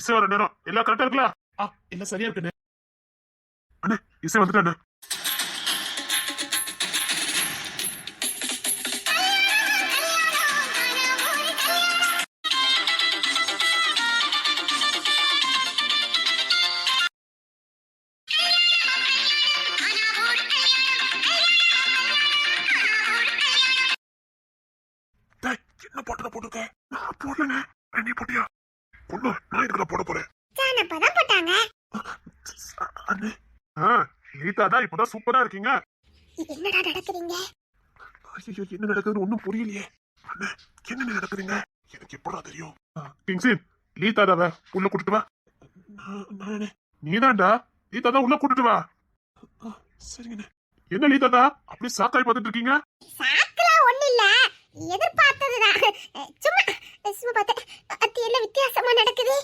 இசை வர நேரம். எல்லாம் கரெக்டா இருக்குல்ல? ஆ எல்லாம் சரியா இருக்குண்ணே அண்ணே. இசை வந்துட்டாண்ணே என்ன போட்டத போட்டுருக்க? நான் போடலண்ணே. நீ போட்டியா? பொண்ணு நான் இதுக்குள்ள போட போறேன். அப்பதான் போட்டாங்க. அண்ணே ஆ லீதா தான் இப்பதான் சூப்பரா இருக்கீங்க. என்னடா நடக்குறீங்க? ஐயோ என்ன நடக்குதுன்னு ஒண்ணும் புரியலையே. அண்ணே என்ன நடக்குதுங்க? எனக்கு எப்படா தெரியும்? கிங்ஸின் லீதா தாவ உள்ள கூட்டிட்டு வா. நீதான்டா. லீதா தான் உள்ள கூட்டிட்டு வா. சரிங்கண்ணே. என்ன லீதா தான்? அப்படியே சாக்காய் பார்த்துட்டு இருக்கீங்க? சாக்குலாம் ஒண்ணு இல்ல. எதிர்பார்த்ததுதான். சும்மா சும்மா பார்த்தேன். அது என்ன வித்தியாசமா நடக்குது?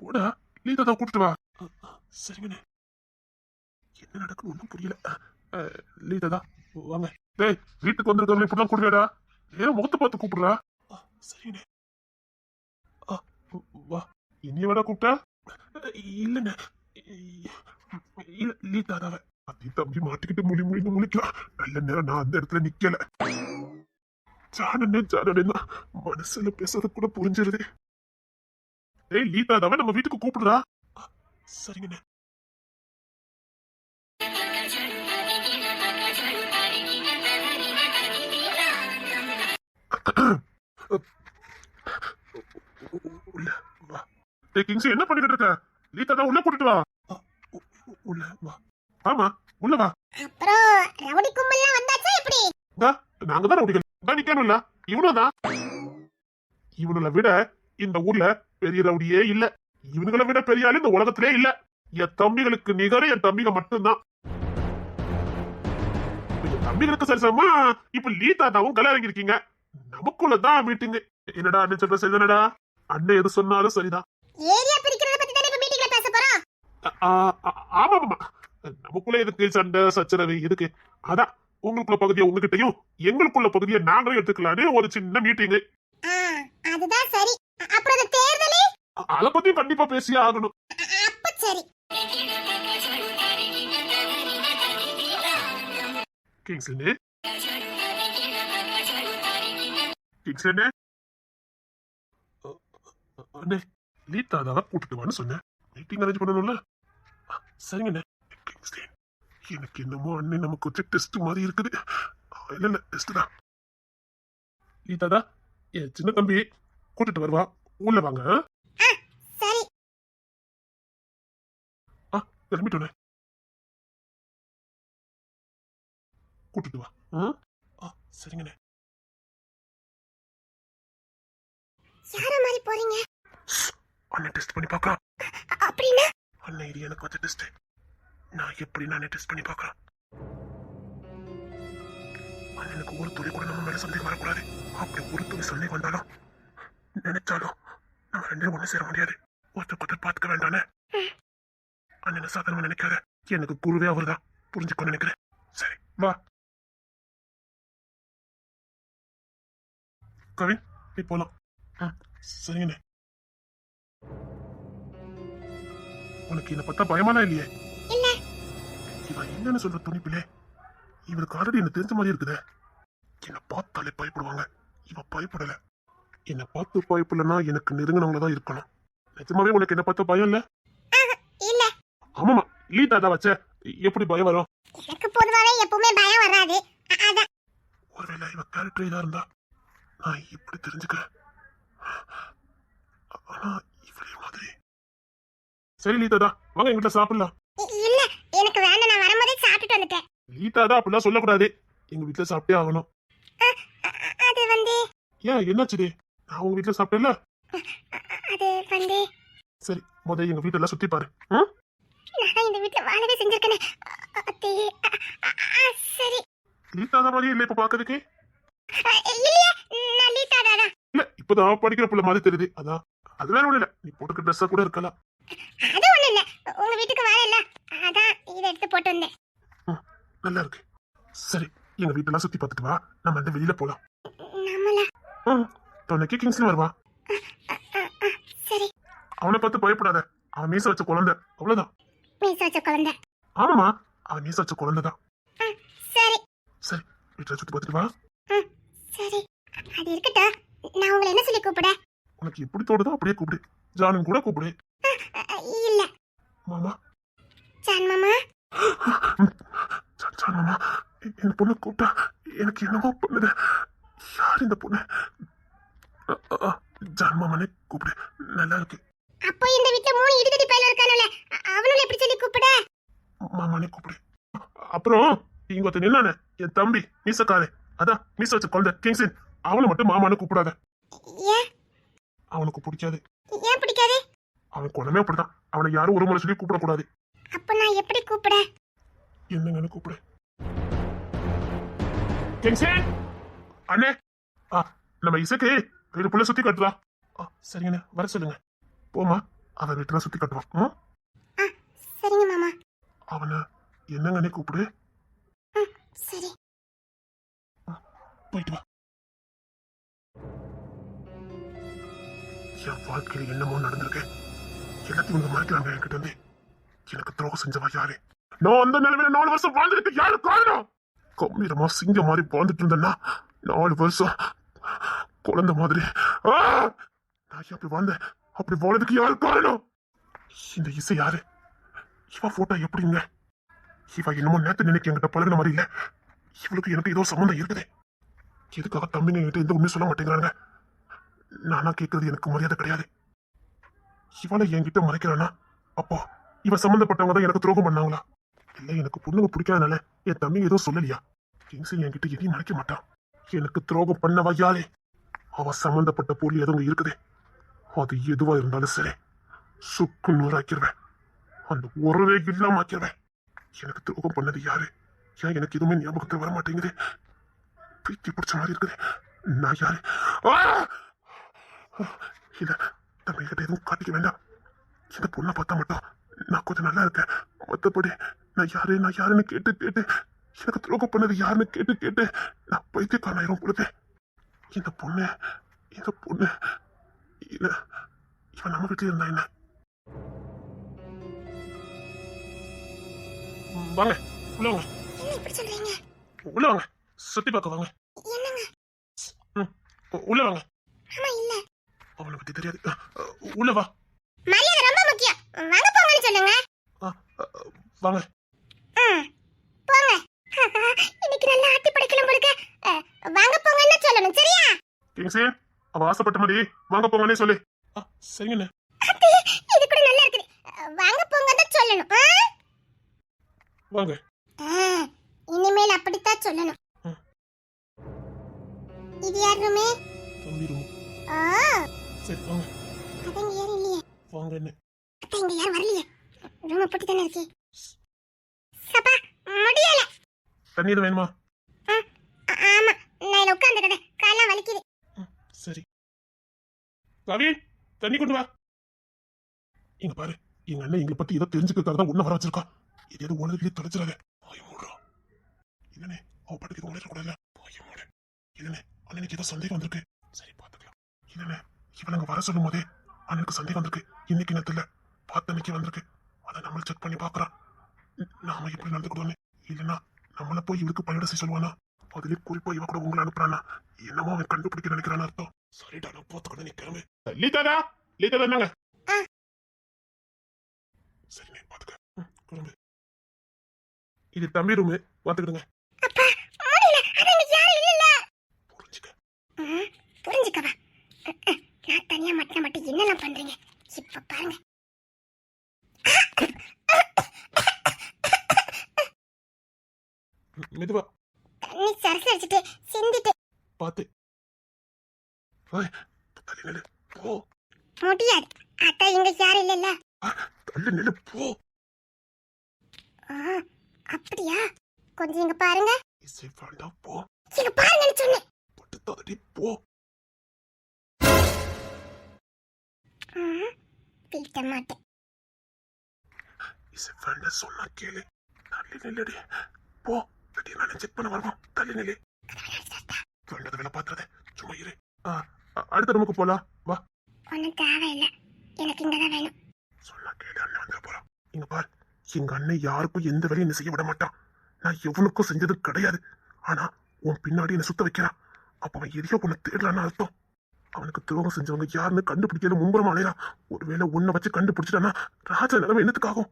போடா லீதா தான் கூட்டிட்டு வா. ஆ, ஆ, சரிங்கண்ணே என்ன நடக்குன்னு ஒண்ணும் புரியல. ஆ, லீதா தான் வாங்க. டேய் வீட்டுக்கு வந்திருக்கவங்க இப்படிலாம் கூடுவேடா ஏன் முகத்தை பார்த்து கூப்பிடுறா. சரிண்ணே வா. இனிய விட கூப்பிட்டா. இல்லைண்ணே. இல்ல லீதா தாவ அத்தி தம்பி மாட்டிக்கிட்டு முழி முழின்னு முழிக்கலாம் நல்ல நேரம் நான் அந்த இடத்துல நிக்கல. ஜானனே ஜானனே தான் மனசுல பேசுறது கூட புரிஞ்சிருது ஏய் லீதா தாவ நம்ம வீட்டுக்கு கூப்பிடுறா சரிங்கண்ணே என்ன பண்ணிக்கிட்டு இருக்க லீதா தான் உள்ள கூட்டிட்டு வா உள்ள வா ஆமா உள்ள வா அப்புறம் ரவுடி கும்பல்லாம் வந்தாச்சா எப்படி டா, நாங்க தான் ரவுடிகள் தான் நிக்கணும்ல இவனும் தான் இவனுல விட இந்த ஊர்ல பெரிய ரவுடியே இல்ல. இவனுங்களை விட பெரிய ஆளு இந்த உலகத்திலே இல்ல. என் தம்பிகளுக்கு நிகர என் தம்பிங்க மட்டும்தான். என் தம்பிகளுக்கு சரிசமா இப்ப லீதாதாவும் கல்யாணம் இறங்கிருக்கீங்க நமக்குள்ளதான் மீட்டிங் என்னடா அண்ணன் சொல்ற சரிதானடா அண்ணன் எது சொன்னாலும் சரிதான். ஏரியா பிரிக்கிறத பத்தி தானே இப்ப மீட்டிங்ல பேச போறோம்? ஆமா ஆமா நமக்குள்ள எதுக்கு சண்டை சச்சரவு எதுக்கு? அதான் உங்களுக்குள்ள பகுதியை உங்ககிட்டயும் எங்களுக்குள்ள பகுதியை நாங்களும் எடுத்துக்கலான்னு ஒரு சின்ன மீட்டிங் அதுதான் சரி. அப்புறம் அந்த தேர்தலே? அத பத்தி கண்டிப்பா பேசியே ஆகணும். அப்ப சரி. கிங்ஸ்லனே கிங்ஸ்லனே அண்ணே லீதா தான் கூட்டிட்டு வான்னு சொன்னேன். மீட்டிங் அரேஞ்ச் பண்ணணும்ல? சரிங்கண்ணே. கிங்ஸ்லேன் எனக்கு என்னமோ அண்ணே நமக்கு வச்ச டெஸ்ட் மாதிரி இருக்குது. இல்ல இல்ல டெஸ்ட் தான். லீதா தான் என் சின்ன தம்பி கூட்டிட்டு வருவா. உள்ள வாங்க. ஆ? கிளம்பிட்டோனே. கூட்டிட்டு வா? ஆ சரிங்கண்ணே. யார மாதிரி போறீங்க? அண்ணன் டெஸ்ட் பண்ணி பார்க்கலாம் அப்படின்னா அண்ணன் இது எனக்கு வச்ச டெஸ்ட் நான் எப்படி நானே டெஸ்ட் பண்ணி பார்க்கலாம்? அண்ணனுக்கு ஒரு துளி கூட நம்ம மேல சந்தேகம் வரக்கூடாது. அப்படி ஒரு துளி சந்தேகம் வந்தாலும் நினைச்சாலும் நம்ம ரெண்டு ஒண்ணு சேர முடியாது. ஒருத்தர் ஒருத்தர் பார்த்துக்க வேண்டானே அண்ணனை சாதாரணமா நினைக்காத. எனக்கு குருவே அவர்தான். புரிஞ்சுக்கோ நினைக்கிறேன். சரி வா. கவின் நீ போலாம். ஆ. சரிங்கண்ணே. உனக்கு என்ன பார்த்தா பயமாலாம் இல்லையே? இல்ல இவ என்னன்னு சொல்ற துணிப்பிலே? இவனுக்கு ஆல்ரெடி என்ன தெரிஞ்ச மாதிரி இருக்குதே. என்ன பார்த்தாலே பயப்படுவாங்க. இவ பயப்படல. என்ன பார்த்து பயப்படலன்னா எனக்கு நெருங்கினவங்க தான் இருக்கணும். நிஜமாவே உனக்கு என்ன பார்த்தா பயம் இல்ல? இல்ல. ஆமாமா லீதா தான் வச்ச. எப்படி பயம் வரும்? எனக்கு பொதுவாவே எப்பவுமே பயம் வராது. ஒருவேளை இவ கேரக்டர் இதா இருந்தா நான் இப்படி தெரிஞ்சுக்கிறேன். ஆனா இவளே மாதிரி. சரி லீதா தான் வாங்க எங்கிட்ட சாப்பிடலாம். எனக்கு வேண்டாம் நான் வரும்போதே சாப்பிட்டுட்டு வந்துட்டேன். லீதா தான் அப்படிலாம் சொல்லக்கூடாது. எங்க வீட்டுல சாப்பிட்டே ஆகணும். அது வந்து ஏன் என்னாச்சுடி நான் உங்க வீட்டுல சாப்பிட்டேன்ல? அது வந்து சரி முத எங்க வீட்டெல்லாம் சுத்தி பாரு? நான் இந்த வீட்டுல வாழவே செஞ்சிருக்கேனே. அ- அது அ- அ- அ- சரி. லீதா தான் மாதிரியே இல்ல இப்ப பாக்குறதுக்கு? இல்லையே நான் லீதா தானா இல்ல இப்பதான் படிக்கிற புள்ள மாதிரி தெரியுது. அதான் அது வேற ஒண்ணு இல்ல. நீ போட்டுக்க ட்ரெஸ்ஸா கூட இருக்கலாம். அது ஒண்ணு இல்ல. உங்க வீட்டுக்கு வரல அதான் இதை எடுத்து போட்டு வந்தேன். நல்லா இருக்கு. சரி எங்க வீட்டெல்லாம் சுத்தி பார்த்துட்டு வா. நம்ம அந்த வெளியில போலாம். நம்மள. துணைக்கு கிங்ஸ்ல வருவா. சரி. அவனை பார்த்து பயப்படாத. அவன் மீச வச்ச குழந்தை. அவ்வளவுதான். மீச வச்ச குழந்தை. ஆமாமா அவன் மீச வச்ச குழந்தை தான். சரி. சரி வீட்டுல சுத்தி பார்த்துட்டு வா. சரி. அது இருக்கட்டும். நான் உங்களை என்ன சொல்லி கூப்பிட? உனக்கு எப்படி தோடுதோ அப்படியே கூப்பிடு. ஜானும் கூட கூப்பிடு. இல்ல. மாமா ஜான் மாமா. ஜான் ஜான் மாமா எ- இந்த பொண்ணு கூப்பிட்டா எனக்கு என்னமோ பண்ணுது. யார் இந்த பொண்ணு. அ, அ, அ, ஜான் மாமானே கூப்பிடு. நல்லா இருக்கு. அப்போ இந்த வீட்ல மூணு இடிதடி பயில இருக்கானுல. அவனும் எப்படி சொல்லி கூப்பிட? மாமானே கூப்பிடு. அப்புறம் இங்க ஒருத்தன் நின்னானே என் தம்பி மீசக்காரே. அதான் மீச வச்ச குழந்தை கிங்ஸின். அவனை மட்டும் மாமானு கூப்பிடாத. அவனுக்கு பிடிக்காது. ஏன் பிடிக்காது? அவன் குணமே அப்படிதான் அவனை யாரும் ஒரு முறை சொல்லி கூப்பிடக்கூடாது. அப்போ நான் எப்படி கூப்பிட என்னங்கன்னு கூப்பிடு. கிங்ஸின் அண்ணே! ஆ நம்ம இசைக்கு வீடு புள்ள சுத்தி கட்டுறா ஆ சரிங்கண்ணே வர சொல்லுங்க. போமா அவன் வீட்டுல சுத்தி கட்டுவான். ம்? ஆ சரிங்க மாமா. அவனை என்னங்கன்னே கூப்பிடு? ம் சரி. போயிட்டு வா. என் வாழ்க்கையில் என்னமோ நடந்திருக்கு. எல்லாத்தையும் இவங்க மறைக்கிறாங்க என்கிட்ட இருந்து. எனக்கு துரோகம் செஞ்சவா யாரு? நான் அந்த நிலைமையில நாலு வருஷம் வாழ்ந்துட்டு யாரு காரணம்? கம்பீரமா சிங்க மாதிரி வாழ்ந்துட்டு இருந்தேன்னா நாலு வருஷம் குழந்தை மாதிரி. நான் அப்படி வாழ்ந்தேன்? அப்படி வாழ்றதுக்கு யாரு காரணம்? இந்த இசை யாரு? இவ போட்டோ எப்படிங்க? இவ என்னமோ நேத்து நினைக்க என்கிட்ட பழகின மாதிரி இல்ல. இவளுக்கு எனக்கு ஏதோ சம்மந்தம் இருக்குது. எதுக்காக தம்பிங்க என்கிட்ட எந்த உண்மையும் சொல்ல மாட்டேங்கிறாங்க நானா கேட்கறது எனக்கு மரியாதை கிடையாது. இவளை என்கிட்ட மறைக்கிறானா? அப்போ இவ சம்மந்தப்பட்டவங்க தான் எனக்கு துரோகம் பண்ணாங்களா? இல்லை எனக்கு பொண்ணுங்க பிடிக்காதனால என் தம்பி எதுவும் சொல்லலையா? கிங்ஸ் என்கிட்ட எதையும் மறைக்க மாட்டான் எனக்கு துரோகம் பண்ணவா யாரே? அவ சம்மந்தப்பட்ட பொருள் எதுவும் இருக்குது? அது எதுவா இருந்தாலும் சரி சுக்கு நூறாக்கிடுவேன் அந்த உறவே இல்லாம ஆக்கிடுவேன் எனக்கு துரோகம் பண்ணது யாரு? ஏன் எனக்கு எதுவுமே ஞாபகத்தில் வர மாட்டேங்குது? பீத்தி பிடிச்ச மாதிரி இருக்குது. நான் யாரு? இல்லை இல்ல தம்பி கிட்ட எதுவும் காட்டிக்க வேண்டாம். இந்த பொண்ணை பார்த்தா மட்டும் நான் கொஞ்சம் நல்லா இருக்கேன். மற்றபடி நான் யாரு நான் யாருன்னு கேட்டு கேட்டு எனக்கு துரோகம் பண்ணது யாருன்னு கேட்டு கேட்டு நான் பைத்தியக்காரனாயிரும் பொழுது. இந்த பொண்ணு இந்த பொண்ணு இல்ல இவன் நம்ம வீட்டுல இருந்தா என்ன? வாங்க. உள்ள வாங்க. உள்ள வாங்க. சுத்தி பார்க்க வாங்க. உள்ள வாங்க. அவனை பத்தி தெரியாது. உள்ள வா. மரியாதை வாங்க போங்கன்னு அ, வாங்க. போங்க. இன்னைக்கு நல்லா ஆட்டி படைக்கலாம் போலுக்க வாங்க போங்கன்னு சொல்லணும் சரியா? கிங்ஸே அவ ஆசைப்பட்ட மாதிரி வாங்க போங்கன்னே சொல்லு. ஆ, சரிங்கண்ணே. இது கூட நல்லா இருக்குது. வாங்க போங்கன்னு சொல்லணும் ஆ? வாங்க. ஆ, இனிமேல் அப்படித்தான் சொல்லணும். இது யார் ரூமே? தம்பி ரூம். ஓ சரி வாங்க. அதங்க யாரும் இல்லையே. வாங்க என்ன அத்தை இங்க யாரும் வரலையே? ரூமை போட்டு தானே இருக்கு? சப்பா முடியல. தண்ணி எதுவும் வேணுமா? ஆ- ஆமா. நான் இதுல உட்கார்ந்து கடை காலெல்லாம் வலிக்குது சரி. ரவி தண்ணி கொண்டு வா. இங்க பாரு. எங்க அண்ணன் எங்களை பத்தி ஏதோ தெரிஞ்சுக்கிறதுக்காக தான் உன்ன வர வச்சிருக்கா. இது எதுவும் உலகிலே தொலைச்சிடாத பாய் மூடுறா இல்லனே அவ பாட்டுக்கு எதுவும் உணரக்கூடாதுல பாய் மூடு. இல்லனே அண்ணனுக்கு ஏதோ சந்தேகம் வந்திருக்கு. சரி பாத்துக்கலாம் இல்லனே இவன் அங்க வர சொல்லும் போதே அண்ணனுக்கு சந்தேகம் வந்திருக்கு. இன்னைக்கு நேரத்துல பார்த்த அன்னைக்கு வந்திருக்கு. அதை நம்ம செக் பண்ணி பாக்குறான் நாம எப்படி நடந்துக்கிட்டோன்னு இல்லைன்னா நம்மள போய் இவருக்கு பணியிட செய்ய சொல்லுவானா? அதுலயும் குறிப்பா இவ கூட உங்களை அனுப்புறானா? என்னமோ அவன் கண்டுபிடிக்க நினைக்கிறான்னு அர்த்தம். சரிடா நான் போத்துக்கிட்ட நிக்கிறமே லீதாடா லீதாடா என்னங்க ஆ. சரிங்க பாத்துக்க. ம், கிளம்பு. இது தம்பி ரூமு ம், புரிஞ்சுக்கவா? நான் தனியா மட்டும் மட்டும் என்னெல்லாம் பண்றீங்க? இப்ப பாருங்க ம், மெதுவா தண்ணி சரசு அடிச்சிட்டு சிந்திட்டு பாத்து ஏய், தள்ளி நில்லு போ முடியாது அத்தா இங்க யாரும் இல்லல்ல நில்லு போ. ஆ, அப்படியா? கொஞ்சம் இங்க பாருங்க. இசை வேண்டாம் போ. இங்க பாருங்கன்னு சொன்னேன். பட்டு தள்ளி போ. ம், திட்ட மாட்டேன். இசை வேண்டாம் சொன்னா கேளு. தள்ளி நில்லடி. போ. திடீர்னு நான் செக் பண்ண வருவோம் தள்ளி நில்லு. வேண்டத வேலை பாத்துறத. சும்மா இரு. அடுத்த ரூமுக்கு போலாம். வா. ஒன்றும் தேவையில்லை. எனக்கு இங்க தான் எங்க அண்ணன் யாருக்கும் எந்த வேலையும் என்ன செய்ய விட மாட்டான் நான் எவனுக்கும் செஞ்சது கிடையாது. ஆனா உன் பின்னாடி என்ன சுத்த வைக்கிறான் அப்ப அவன் எதையோ உன்னை தேடலான்னு அர்த்தம். அவனுக்கு துரோகம் செஞ்சவங்க யாருன்னு கண்டுபிடிக்கிற மும்பரம் அலையறான் ஒருவேளை உன்னை வச்சு கண்டுபிடிச்சிட்டானா ராஜா நிலைமை என்னத்துக்காகும்?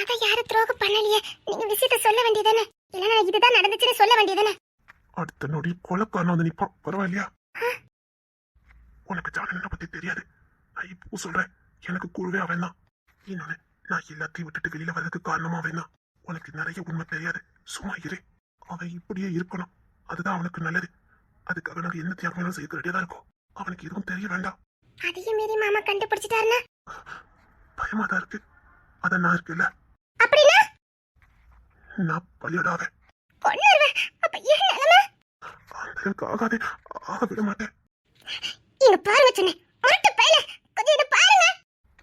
அத யாரும் துரோகம் பண்ணலையே. நீங்க விஷயத்த சொல்ல வேண்டியதானே இல்லனா இதுதான் நடந்துச்சுன்னு சொல்ல வேண்டியதானே அடுத்த நொடி கொலைக்காரன் வந்து நிப்பான். பரவாயில்லையா? உனக்கு ஜானனை பத்தி தெரியாது. நான் இப்போ சொல்றேன். எனக்கு கூடவே அவன் தான் இன்னொன்னு நான் எல்லாத்தையும் விட்டுட்டு வெளியில வர்றதுக்கு காரணமா தான். உனக்கு நிறைய உண்மை தெரியாது. சும்மா இரு. அவன் இப்படியே இருக்கணும். அதுதான் அவனுக்கு நல்லது. அதுக்காக நாங்க என்ன தியாகம் வேணாலும் செய்ய ரெடியா தான் இருக்கோம். அவனுக்கு எதுவும் தெரிய வேண்டாம். அதையும் மீறி மாமா கண்டுபிடிச்சிட்டாருன்னா? பயமா தான் இருக்கு. அதான் நான் இருக்குல்ல. அப்படின்னா? நான் பலியடாவேன் கொன்னுருவேன் அப்ப ஏன் நிலைமை? அந்த அளவுக்கு ஆகாதே. ஆக விட மாட்டேன். இங்க பாருங்க சொன்னேன் முரட்டு பையல. கொஞ்சம் என்ன பாருங்க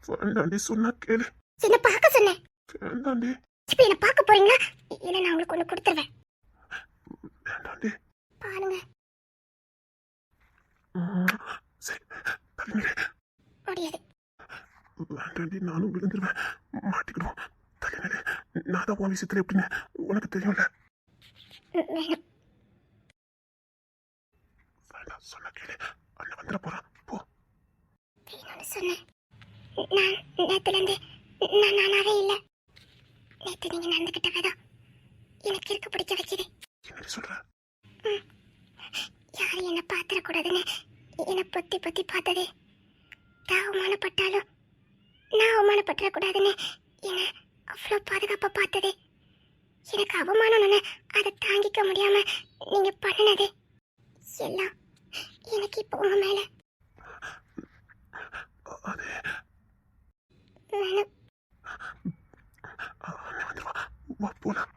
வேண்டாண்டி சொன்னா கேளு. என்ன பார்க்க சொன்னேன் வேண்டாண்டி இப்ப என்ன பார்க்க போறீங்களா? இல்ல நான் உங்களுக்கு ஒண்ணு கொடுத்துருவேன். வேண்டாண்டி பாருங்க. சரி தலைநிலை முடியாது வேண்டாண்டி நானும் விழுந்துருவேன். மாட்டிக்கிடுவோம். தலைநிலை நான் தான் உன் விஷயத்துல எப்படின்னு உனக்கு தெரியும்ல. ம், வேணும். வேண்டாம் சொன்ன கேளு. அண்ணன் வந்துட போறான். போ. வேணும்னு சொன்னேன். நான் நேத்துல இருந்து நான் நானாவே இல்ல. நேத்து நீங்க நடந்துகிட்ட விதம் எனக்கு இருக்க பிடிக்க வச்சது. யாரும் என்ன பாத்திரக்கூடாதுன்னு என்னை பொத்தி பொத்தி பார்த்ததே. தான் அவமானப்பட்டாலும் நான் அவமானப்பட்டுறக்கூடாதுன்னு என்ன அவ்வளோ பாதுகாப்பா பார்த்ததே. எனக்கு அவமானம்னு அதை தாங்கிக்க முடியாம நீங்க பண்ணினது. எல்லாம் எனக்கு இப்போ உங்க மேல. வேணும் வா போலாம்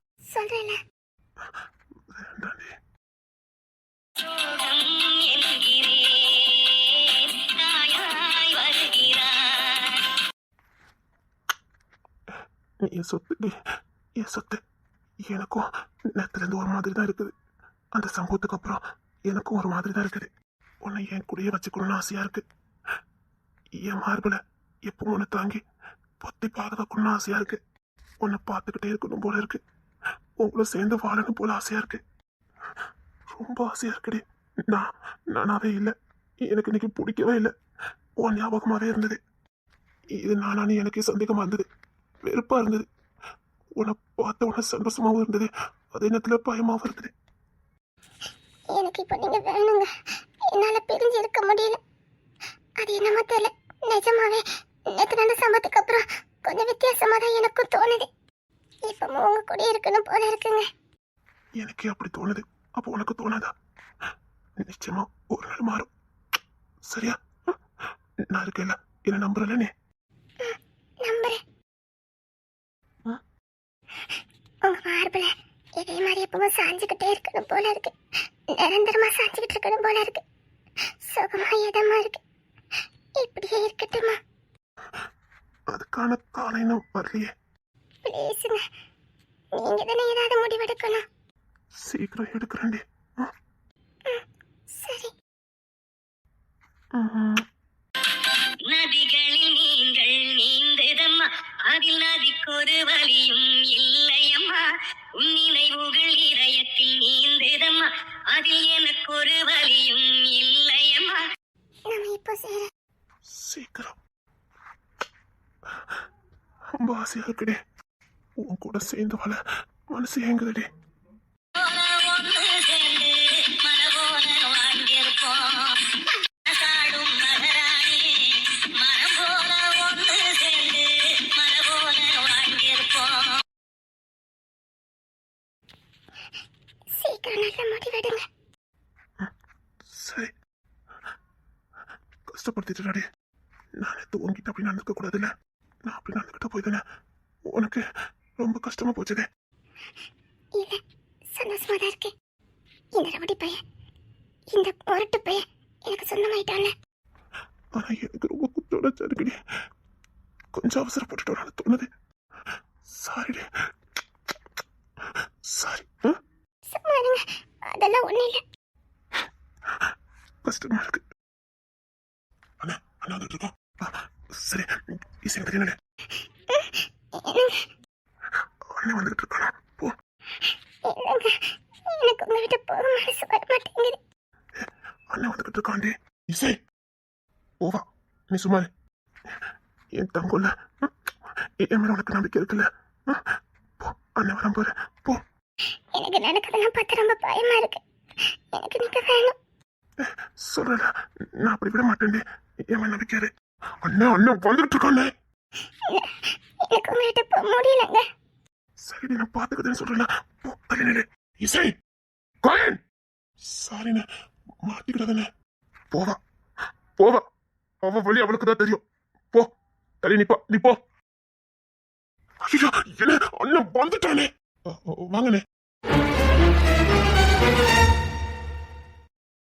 என் என் சொத்து. எனக்கும் நேரத்துல இருந்து ஒரு மாதிரி தான் இருக்குது. அந்த சம்பவத்துக்கு அப்புறம் எனக்கும் ஒரு மாதிரி தான் இருக்குது. உன்னை என் கூடயே வச்சுக்கணும்னு ஆசையா இருக்கு. என் மார்பில் எப்பவும் உன்னை தாங்கி பொத்தி பார்க்கறதுக்குள்ள ஆசையா இருக்கு. உன்னை பார்த்துக்கிட்டே இருக்கணும் போல இருக்கு. உங்களை சேர்ந்து வாழணும் போல ஆசையா இருக்கு. ரொம்ப ஆசையா இருக்குடி. நான் நானாவே இல்லை. எனக்கு இன்னைக்கு பிடிக்கவே இல்லை. உன் ஞாபகமாகவே இருந்தது. இது நானானு எனக்கு சந்தேகமாக இருந்தது. வெறுப்பாக இருந்தது. உன்னை பார்த்த உடனே சந்தோஷமாகவும் இருந்தது. அதே நேரத்தில் பயமாகவும் இருந்தது. எனக்கு இப்போ நீங்கள் வேணுங்க. என்னால் பிரிஞ்சு இருக்க முடியல. அது என்னமோ தெரியல. நிஜமாவே நேற்று நடந்த சம்பவத்துக்கு அப்புறம் கொஞ்சம் வித்தியாசமா தான் எனக்கும் தோணுது. இப்போ உங்க கூட இருக்கணும் போல இருக்குங்க. எனக்கே அப்படி தோணுது. அப்போ உனக்கு தோணாதா? நிச்சயமா ஒரு நாள் மாறும். சரியா? நான் இருக்கேல்ல என்ன நம்புறல நீ? நம்புறேன். ஆ? உங்க மார்பிள இதே மாதிரி எப்பவும் சாஞ்சுக்கிட்டே இருக்கணும் போல இருக்கு. நிரந்தரமா சாஞ்சுக்கிட்டு இருக்கணும் போல இருக்கு. சுகமா இதமா இருக்கு. இப்படியே இருக்கட்டுமா? அதுக்கான காலம் இன்னும் வரலையே. ப்ளீஸுங்க நீங்க தானே ஏதாவது முடிவெடுக்கணும். சீக்கிரம் எடுக்கிறேன்டி? சரி. நதிகளில் நீங்கள் நீந்ததம்மா. அதில் நதிக்கொரு வலியும் இல்லையம்மா. உன் நினைவுகள் இதயத்தில் நீந்ததம்மா. அதில் எனக்கொரு வலியும் இல்லையம்மா. நம்ம இப்போ சேர சீக்கிரம். ரொம்ப ஆசையா இருக்குடி உன் கூட சேர்ந்து வாழ மனசு ஏங்குதுடி. சரி. கஷ்டப்படுத்திட்டாடி நான் உங்ககிட்ட அப்படி நடந்துக்க கூடாதுல்ல நான் அப்படி நடந்துக்கிட்ட போய் தானே உனக்கு ரொம்ப கஷ்டமா போச்சுதே இல்ல சந்தோஷமா தான் இருக்கேன் இந்த ரவுடி பையன் இந்த பொருட்டு பையன் எனக்கு சொந்தமாயிட்டான்ல. ஆனா எனக்கு ரொம்ப குத்தோட இருக்குடி. கொஞ்சம் அவசரப்பட்டுட்டோன்னு தோணுது. சாரிடி சாரி சும்மா இருங்க அதெல்லாம் ஒண்ணும் இல்ல. கஷ்டமா இருக்கு. அண்ணா அண்ணா வந்துட்டு இருக்கோம். சரி தெரியல என்னங்க அண்ணன் வந்துகிட்டு இருக்கானா போ. எனக்கு உங்க விட்டு போக மனசு வர மாட்டேங்குது. அண்ணன் வந்துகிட்டு இருக்காண்டி இசை போவா நீ சும்மா. என் தங்கோல என் மேல உனக்கு நம்பிக்கை இருக்குல்ல? போ. அண்ணன் வரான் பாரு போ. எனக்கு நடக்கிறதெல்லாம் பார்த்து ரொம்ப பயமா இருக்கு. எனக்கு நீங்க வேணும். சொல்றல நான் அப்படி விட மாட்டேன்டி. என் மேல நம்பிக்கை இரு. அண்ணன் அண்ணன் வந்துகிட்டு இருக்கானே எனக்கு உங்க விட்டு போக முடியலங்க சரி நான் பாத்துக்கிறேன்னு தள்ளி நில்லு இசை கோயன். சாரிண்ணே மாட்டிக்கிடாதண்ணே. போவா போவா. அவ வழி அவளுக்கு தான் தெரியும். போ தள்ளி நிப்பா நீ போ. ஐயோ என்ன அண்ணன் வந்துட்டானே. வாங்கண்ணே.